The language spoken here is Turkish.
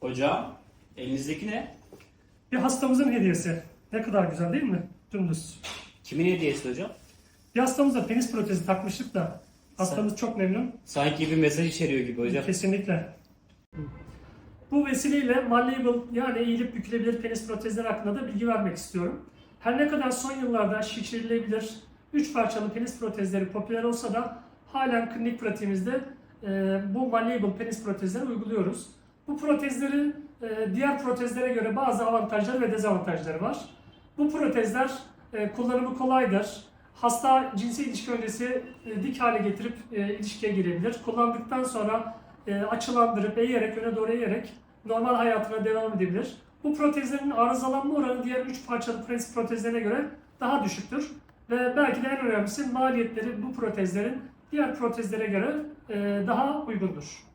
Hocam, elinizdeki ne? Bir hastamızın hediyesi. Ne kadar güzel değil mi? Dümdüz. Kimin hediyesi hocam? Bir hastamıza penis protezi takmıştık da hastamız çok memnun. Sanki bir mesaj içeriyor gibi hocam. Kesinlikle. Bu vesileyle malleable yani eğilip bükülebilir penis protezleri hakkında da bilgi vermek istiyorum. Her ne kadar son yıllarda şişirilebilir 3 parçalı penis protezleri popüler olsa da halen klinik pratiğimizde e, bu malleable penis protezleri uyguluyoruz. Bu protezlerin e, diğer protezlere göre bazı avantajları ve dezavantajları var. Bu protezler e, kullanımı kolaydır. Hasta cinsel ilişki öncesi e, dik hale getirip e, ilişkiye girebilir. Kullandıktan sonra e, açılandırıp eğerek, öne doğru eğerek normal hayatına devam edebilir. Bu protezlerin arızalanma oranı diğer 3 parçalı penis protezlerine göre daha düşüktür. Ve belki de en önemlisi maliyetleri bu protezlerin diğer protezlere göre e, daha uygundur.